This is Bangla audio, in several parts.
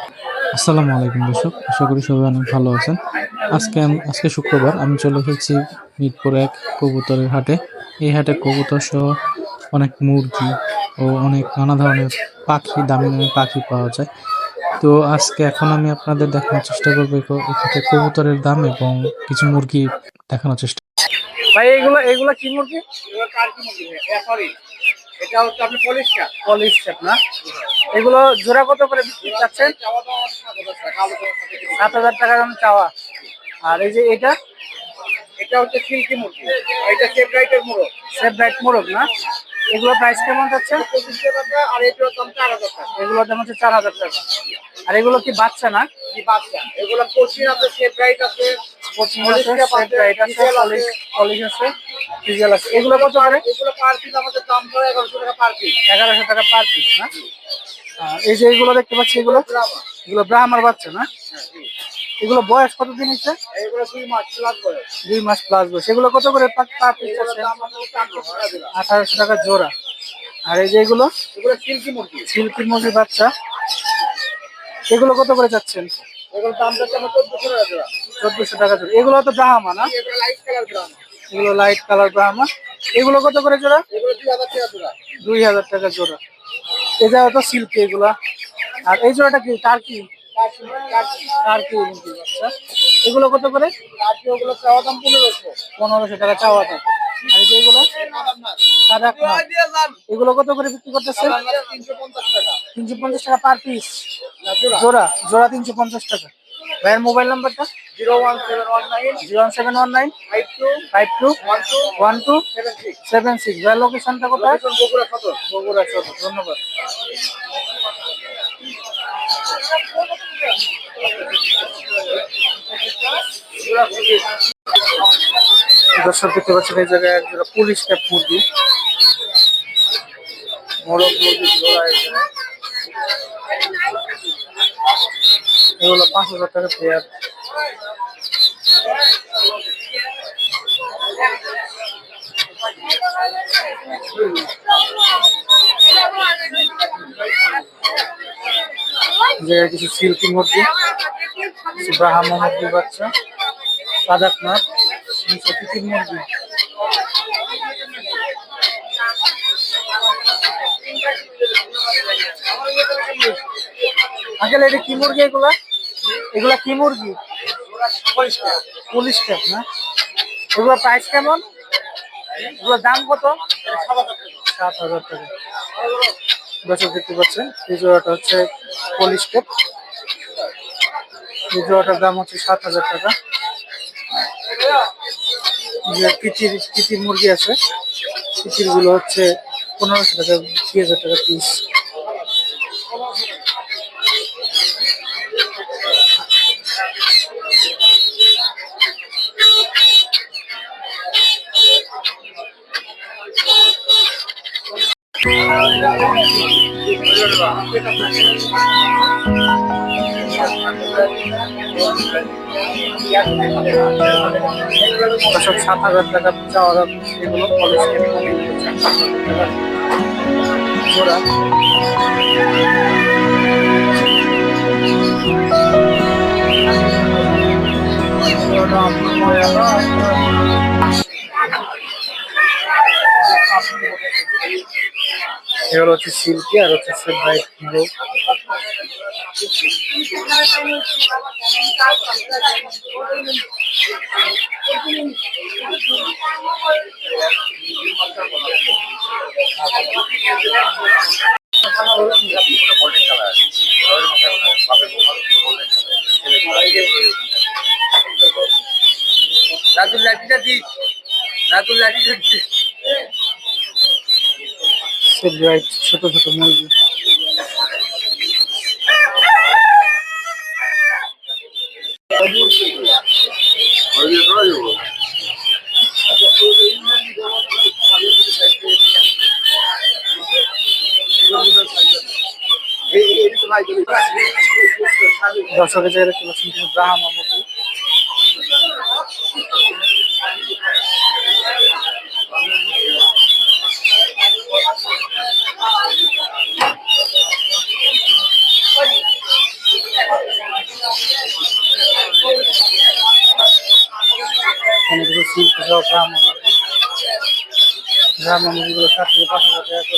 আসসালামু আলাইকুম দর্শক আশা করি সবাই অনেক ভালো আছেন। আজকে আমি- আজকে শুক্রবার আমি চলে এসেছি মিরপুর এক কবুতরের হাটে। এই হাটে কবুতর সহ অনেক মুরগি ও অনেক নানা ধরনের পাখি দামি দামি পাখি পাওয়া যায়। তো আজকে এখন আমি আপনাদের দেখানোর চেষ্টা করব হাটে কবুতরের দাম এবং কিছু মুরগি দেখানোর চেষ্টা ভাই এগুলো এগুলো কি মুরগি? এবার কার কি মুরগি সরি এটা হচ্ছে আপনি পলিশটা পলিশ টাইপ না? এগুলো জোড়া কত করে বিক্রি চাচ্ছেন? সাত হাজার টাকা দাম চাওয়া। আর এই যে এটা? এটা হচ্ছে সিল্কি মুরগি। এটা সেফ রাইটের মুরগ। সেফ ব্রাইট মোরগ না? এগুলো প্রাইস কেমন যাচ্ছে? আর দাম চার হাজার টাকা। এগুলোর দাম হচ্ছে চার হাজার টাকা। আর এগুলো কি বাচ্চা না? কি বাচ্চা? এগুলো কোচিন আছে সেফ রাইট আছে। এগুলো কত করে? এগুলো পার পিস আমাদের দাম পড়ে এগারোশো টাকা পার পিস এগারোশো টাকা পার পিস না? আর এই যে এগুলো দেখতে পাচ্ছি এগুলো? এগুলো ব্রাহ্মার বাচ্চা না? এগুলো বয়স কতদিন হচ্ছে এগুলো দুই মাস প্লাস বয়স। দুই মাস প্লাস বয়স। এগুলো কত করে পার পিস আছে আঠারোশো টাকা জোড়া। আর এই যে এগুলো? এগুলো সিল্কি মুরগি। মুরগির বাচ্চা। এগুলো কত করে যাচ্ছেন এগুলোর দাম যাচ্ছে আমার চোদ্দশো টাকা দেওয়া চোদ্দশো টাকা জোড়া। এগুলো তো ব্রাহ্মা না? এগুলো লাইট কালার ব্রাহ্মা এগুলো কত করে জোড়া? দুই হাজার টাকা জোড়া। এই জায়গা তো সিল্কি এগুলা। আর এই জোড়াটা কি? টার্কি টার্কি এগুলো কত করে? ওগুলো চাওয়া দাম পনেরোশো। পনেরোশো টাকা চাওয়া দাম। আর এই এগুলো? সাদা এগুলো কত করে বিক্রি করতেছে? তিনশো পঞ্চাশ টাকা। Per piece. জোড়া। জোড়া তিনশো পঞ্চাশ টাকা। ভাইয়ের মোবাইল নাম্বারটা? Zero one seven one nine zero seven one nine five two five two one two one two seven six. Seven six ভাইয়ের লোকেশনটা কোথায়? বগুড়া সদর। বগুড়া সদর ধন্যবাদ। দর্শক দেখতে পাচ্ছেন এই জায়গায় একজোড়া পুলিশ ক্যাপ মুরগি। মোরগ মুরগি জোড়া জায়গায়। এগুলো পাঁচ হাজার টাকা পেয়ার জায়গায় কিছু সিল্কি মুরগি কিছু ব্রাহ্মা মুরগির বাচ্চা কাদাকনাথ নিচে তিতির মুরগি আঙ্কেল এটা কি মুরগি এগুলা? এগুলা কি মুরগি? পুলিশ ক্যাপ না? এগুলো প্রাইস কেমন? এগুলোর দাম কত? সাত হাজার টাকা। দর্শক দেখতে পাচ্ছেন, এই হচ্ছে পুলিশ ক্যাপ। এই দাম হচ্ছে সাত হাজার টাকা। যে তিতির তিতির মুরগি আছে তিতিরগুলো হচ্ছে পনেরোশো টাকা দুই হাজার টাকা পিস দশক সাত হাজার টাকা চাওয়া এগুলো কলেজ জোড়া এগুলো হচ্ছে শিল্পী আর হচ্ছে সেব্রাইট মোরগ রাতুল লাঠিটা দিস রাতুল লাঠিটা দিস সেব্রাইট ছোট ছোট মুরগি দর্শকের জায়গায় সহ গ্রাম গ্রাম মুরগিগুলো সাত থেকে পাঁচ হাজার টাকা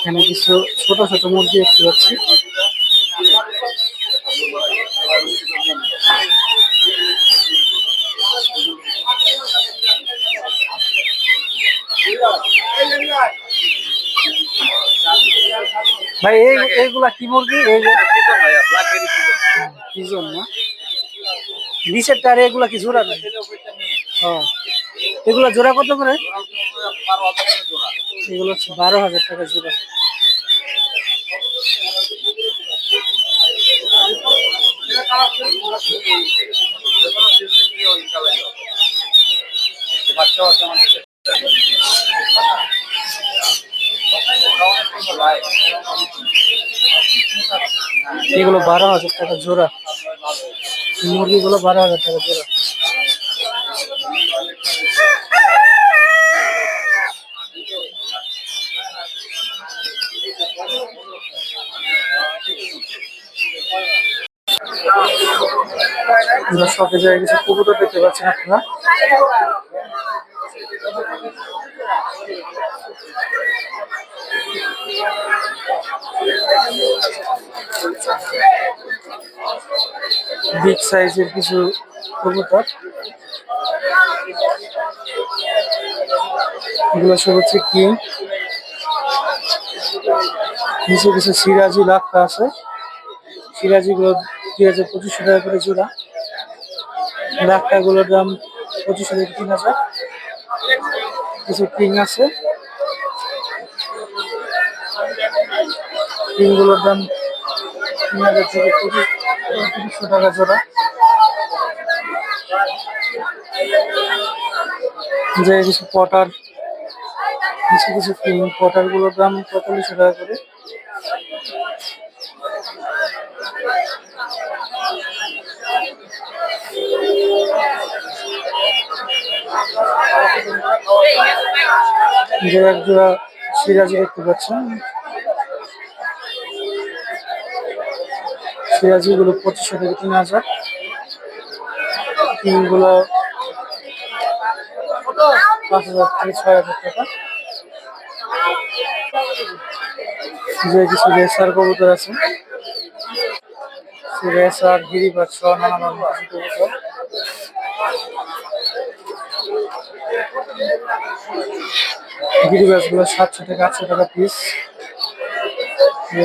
এখানে কিছু ছোট ছোট মুরগি দেখতে পাচ্ছি। ভাই, এই এইগুলা কি মুরগি? এই যে পিজন না নিচের টারে এগুলা কি জোড়া নাই এগুলা জোড়া কত করে? এগুলো হচ্ছে বারো হাজার টাকা জোড়া। এগুলো বারো হাজার টাকা জোড়া। মুরগিগুলো বারো হাজার টাকা জোড়া। আমরা শপে যাই কিছু কবুতর দেখতে পাচ্ছেন আপনারা। বিগ সাইজের কিছু কবুতর। এগুলো সব হচ্ছে কি। নিচে কিছু সিরাজি লাখা আছে। সিরাজি দুই হাজার পঁচিশশো টাকা করে জোড়া। লাখা গুলোর দাম পঁচিশশো থেকে তিন হাজার। কিছু কিং আছে। কিংগুলোর দাম তিন হাজার থেকে পঁচিশশো টাকা জোড়া। যে কিছু পটার, কিছু কিছু পটারগুলোর দাম পঁয়তাল্লিশশো টাকা করে। যে এক সিরাজি দেখতে পাচ্ছেন। সিরাজি গুলো পঁচিশশো থেকে তিন হাজার। কিংগুলো পাঁচ হাজার থেকে ছয় হাজার টাকা। যে কিছু রেসার কবুতর আছে রেসার গিরিবাজ সহ নানা ধরনের কবুতর। গিরিবাজগুলো সাতশো থেকে আটশো টাকা পিস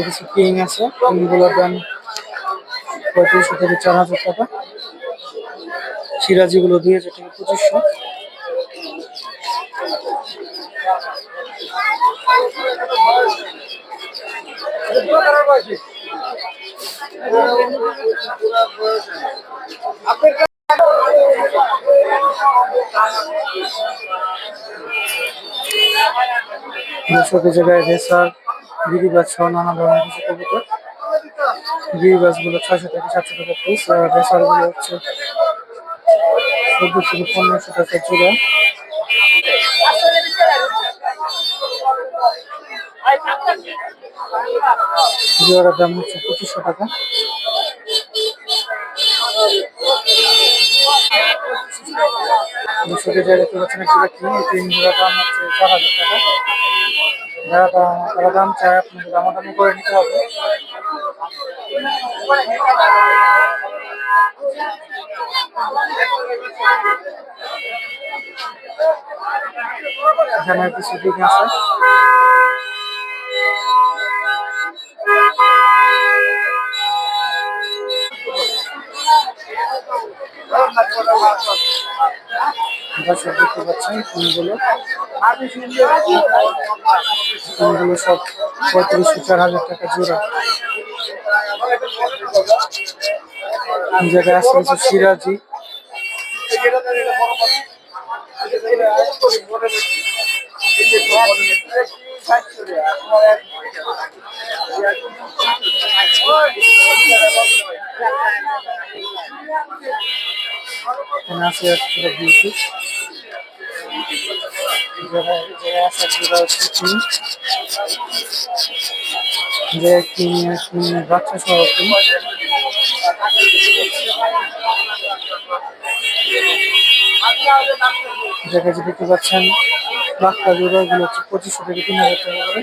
কিছু কিং আছে। কিংগুলোর দাম পঁয়ত্রিশশো থেকে চার হাজার টাকা। সিরাজি গুলো দুই হাজার থেকে পঁচিশশো। দর্শকের জায়গায় রেসার গিরিবাজ সহ নানা ধরনের কিছু কবুতর। গিরিবাজগুলো ছয়শো থেকে সাতশো টাকা পিস আর রেসারগুলো হচ্ছে চোদ্দ থেকে পনেরোশো টাকা জোড়া। দাম হচ্ছে পঁচিশশো টাকা। দর্শকের কেজি দেখতে পাচ্ছেন একটি ব্যক্তি, তিন জোড়া দাম হচ্ছে চার হাজার টাকা। যারা দাম চায় আপনাকে দামাদামি করে নিতে হবে। এখানে কিছু দিক আছে। দর্শক দেখতে পাচ্ছেন ফুলগুলো ফুলগুলো সব পঁয়ত্রিশশো চার হাজার টাকা জোড়া। জায়গায় আসছে কিছু সিরাজি। এখানে আছে একটা বিউটি। যে কিং কিং বাচ্চা সহ কিং। জায়গায় যে দেখতে পাচ্ছেন জোড়া গুলো হচ্ছে পঁচিশশো থেকে তিন হাজার টাকা করে।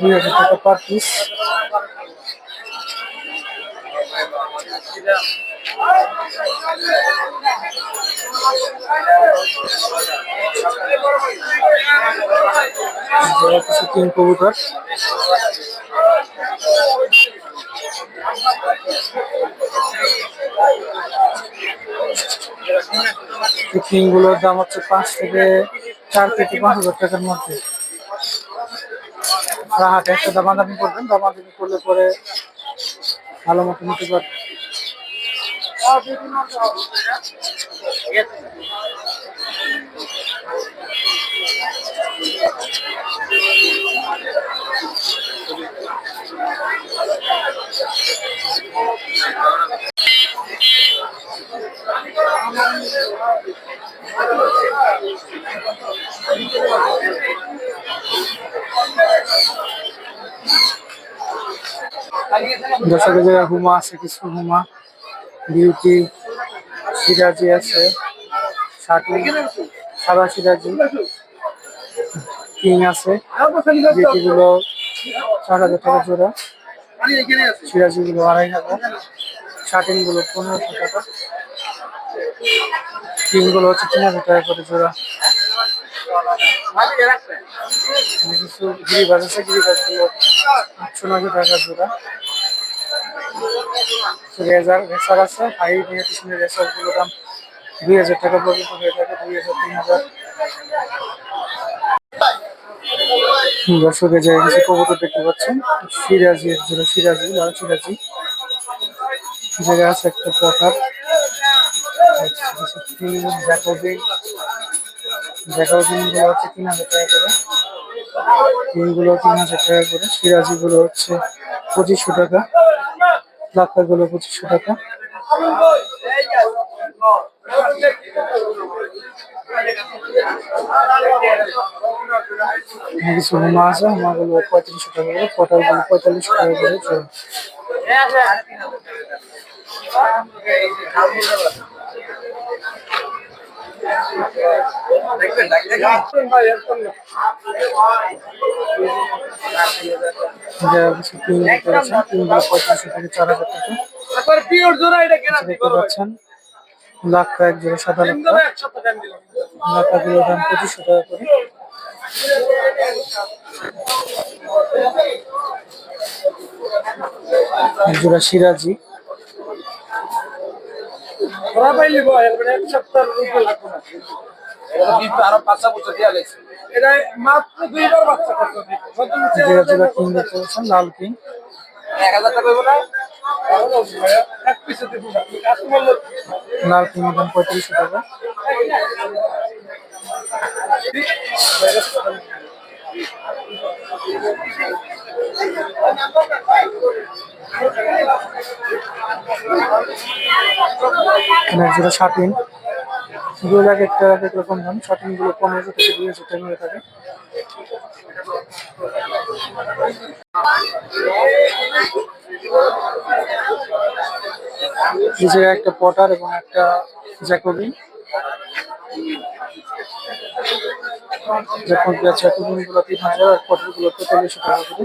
দুই হাজার টাকা পার পিস কিং কবুতর দাম হচ্ছে পাঁচ থেকে চার থেকে পাঁচ হাজার টাকার মধ্যে। হাটে একটা দামাদামি করবেন? দামাদামি করলে পরে ভালো মতো নিতে পারবেন। দর্শকের জায়গায় হুমা আছে কিছু হুমা বিউটি সিরাজি আছে ষাটি সাদা সিরাজি, কিং আছে বিউটি গুলো চার হাজার টাকা জোড়া সিরাজি গুলো আড়াই হাজার শার্টিনগুলো পনেরোশো টাকা কিংগুলো হচ্ছে তিন হাজার টাকা করে জোড়া। কিছু গিরিবাজ আছে গিরিবাজগুলো আটশো নশো টাকা জোড়া। রেজার রেসার আছে, হাই নিউট্রিশনের রেসারগুলো দাম দুই হাজার টাকা পর্যন্ত হয়ে থাকে, দুই হাজার, তিন হাজার। দর্শকের জায়গায় কিছু কবুতর দেখতে পাচ্ছেন, সিরাজি জন্য সিরাজি, লাল সিরাজি। জায়গায় আছে একটা গুলো হচ্ছে তিন হাজার টাকা করে। তিন হাজার টাকা করে হচ্ছে পঁচিশশো টাকা। লাক্ষা গুলো পঁচিশশো টাকা এখানে কিছু হুমা আছে হুমা পঁয়ত্রিশশো টাকা করে পটালগুলো পঁয়তাল্লিশশো টাকা করে জোড়া। যারা কিছু কিং করেছেন কিংগুলো পঁয়ত্রিশশো থেকে চার হাজার টাকা। দেখতে পাচ্ছেন জোড়া সাদা লাক্ষা লাক্ষা গুলোর দাম পঁচিশশো টাকা করে। এক জোড়া সিরাজি আরও পাঁচটা বছর দিয়ে লাগছে এটা মাত্র দুইবার বাচ্চা জোড়া জোড়া কিং দেখতে পাচ্ছেন লাল কিং এক হাজার টাকা না? এক পিসে লাল কিং দাম পঁয়ত্রিশশো টাকা। এখানে এক জোড়া শার্টিন। দুই লাখ একটা এক এক রকম দাম। শার্টিনগুলো পনেরোশো থেকে দুই হাজার টাকা থাকে। জায়গায় একটা পটার এবং একটা জ্যাকোবি জ্যাকোবি আছে জ্যাকোবি গুলো তিন হাজার আর পটারগুলো তেতাল্লিশশো টাকা করে।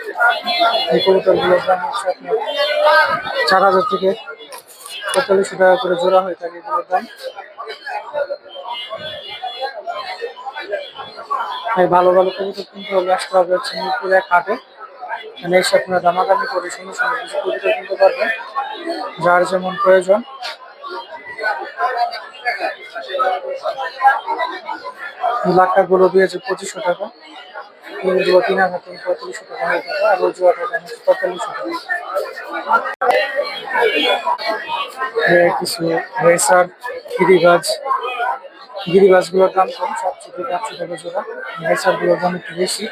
এই কবুতরগুলোর দাম হচ্ছে আপনার চার হাজার থেকে পঁয়তাল্লিশশো টাকা করে জোড়া হয়ে থাকে এগুলোর দাম। তাই ভালো ভালো কবুতর কিনতে হলে আসতে হবে হচ্ছে মিরপুর এক মানে এসে আপনারা দামাদামি করে সুন্দর সুন্দর কিছু কবুতর কিনতে পারবেন, যার যেমন প্রয়োজন। লাখটা গুলো দিয়েছে পঁচিশশো টাকা। তিনগুলো তিন হাজার থেকে পঁয়ত্রিশশো টাকা হয়ে থাকে আর ওই জোয়াটা দাম হচ্ছে পঁয়তাল্লিশশো টাকা কিছু রেসার, গিরিবাজ। গিরিবাজগুলোর দাম কম সাতশো থেকে আটশো টাকা জোড়া। রেসারগুলোর দাম একটু বেশি।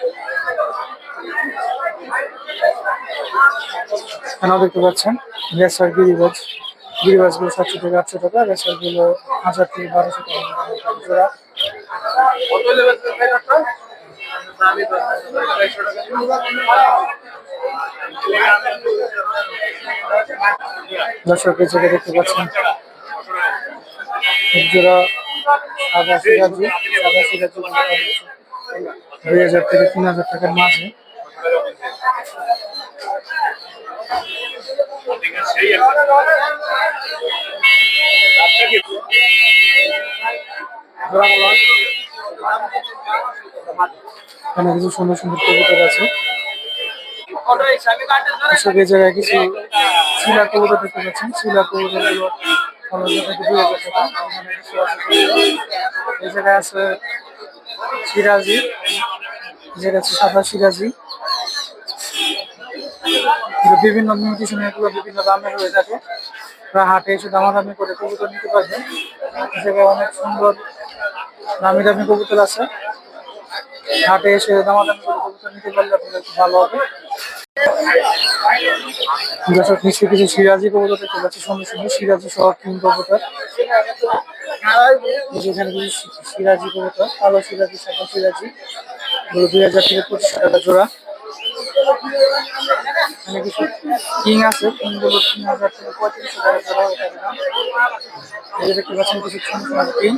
এখানেও দেখতে পাচ্ছেন, রেসার গিরিবাজ। গিরিবাজগুলো সাতশো থেকে আটশো টাকা রেসারগুলো হাজার থেকে বারোশো টাকা জোড়া। দর্শক জায়গায় দেখতে পাচ্ছেন দুই হাজার থেকে তিন হাজার টাকার মাঝে। এখানে কিছু সুন্দর সুন্দর কবুতর আছে। এই জায়গায় কিছু শিলা কবুতর দেখতে পাচ্ছেন। শিলা কবুতরগুলো। এই জায়গায় আছে সিরাজি। জায়গায় আছে সাদা সিরাজি। বিভিন্ন মিউটিশন, এগুলো বিভিন্ন দামের হয়ে থাকে। আপনারা হাটে এসে দামাদামি করে কবুতর নিতে পারবেন। এই জায়গায় অনেক সুন্দর দামি দামি কবুতর আছে। হাটে এসে নিতে পারলে আপনাদের ভালো হবে। কিছু সিরাজি কবুতর দেখতে পাচ্ছি সুন্দর সুন্দর সিরাজি সহ কিং কবুতর। এই যে এখানে কিছু সিরাজি কবুতর, কালো সিরাজি, সাদা সিরাজি দুই হাজার থেকে পঁচিশ টাকা জোড়া। এখানে কিছু কিং আছে কিংগুলো তিন হাজার থেকে পঁয়ত্রিশশো টাকা জোড়া হয়ে থাকে। এই দেখতে পাচ্ছেন, কিছু কিং।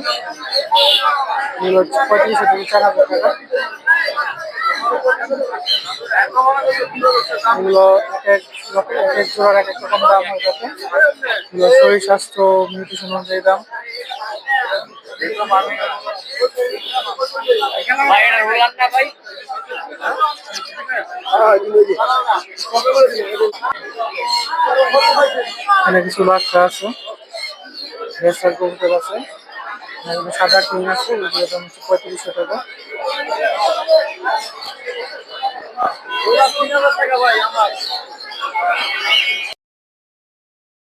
এগুলো হচ্ছে পঁয়ত্রিশশো থেকে চার হাজার টাকা। এক এক এক এক দাম হয়ে থাকে শরীর স্বাস্থ্য অনুযায়ী দাম। কিছু বাচ্চা আছে। রেসার কবুতর আছে। সাদা টিন আছে এগুলো দাম হচ্ছে পঁয়ত্রিশশো টাকা।